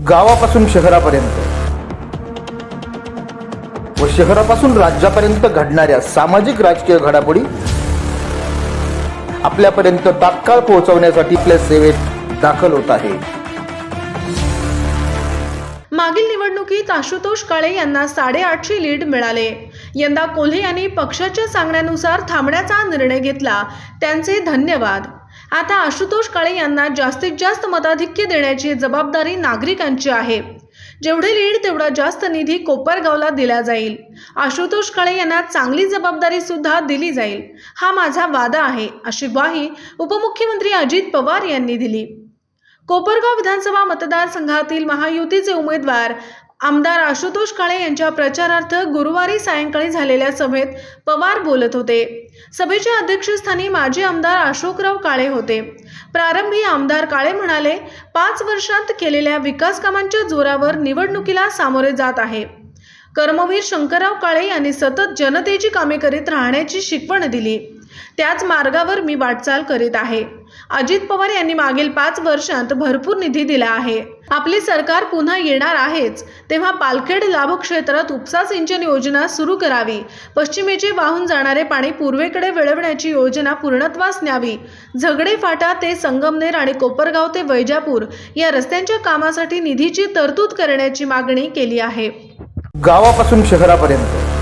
गावापासून शहरापर्यंत व शहरापासून राज्यापर्यंत घडणाऱ्या सामाजिक राजकीय घडामोडी आपल्यापर्यंत तात्काळ पोहोचवण्यासाठी आपल्या सेवेत दाखल होत आहे. मागील निवडणुकीत आशुतोष काळे यांना साडेआठशे लीड मिळाले. यंदा कोल्हे यांनी पक्षाच्या सांगण्यानुसार थांबण्याचा निर्णय घेतला. त्यांचे धन्यवाद. आता आशुतोष काळे यांना जास्तीत जास्त मताधिक्य देण्याची जबाबदारी नागरिकांची आहे. जेवढे लीड तेवढा जास्त निधी कोपरगावला दिला जाईल. आशुतोष काळे यांना चांगली जबाबदारी सुद्धा दिली जाईल. हा माझा वादा आहे अशी ग्वाही उपमुख्यमंत्री अजित पवार यांनी दिली. कोपरगाव विधानसभा मतदारसंघातील महायुतीचे उमेदवार आमदार आशुतोष काळे यांच्या प्रचारार्थ गुरुवारी सायंकाळी झालेल्या सभेत पवार बोलत होते. सभेच्या अध्यक्षस्थानी माजी आमदार अशोकराव काळे होते. प्रारंभी आमदार काळे म्हणाले पाच वर्षात केलेल्या विकास कामांच्या जोरावर निवडणुकीला सामोरे जात आहे. कर्मवीर शंकरराव काळे यांनी सतत जनतेची कामे करीत राहण्याची शिकवण दिली. त्याच मार्गावर मी वाटचाल करीत आहे. अजित पवार यांनी मागील पाच वर्षांत भरपूर निधी दिला आहे. आपली सरकार पुन्हा येणार आहेच. तेव्हा पालखेड लाभक्षेत्रात उपसा सिंचन योजना सुरू करावी. पश्चिमेचे वाहून जाणारे पाणी पूर्वेकडे वळवण्याची योजना पूर्णत्वास न्यावी. झगडे फाटा ते संगमनेर आणि कोपरगाव ते वैजापूर या रस्त्यांच्या कामासाठी निधीची तरतूद करण्याची मागणी केली आहे. गावापासून शहरापर्यंत.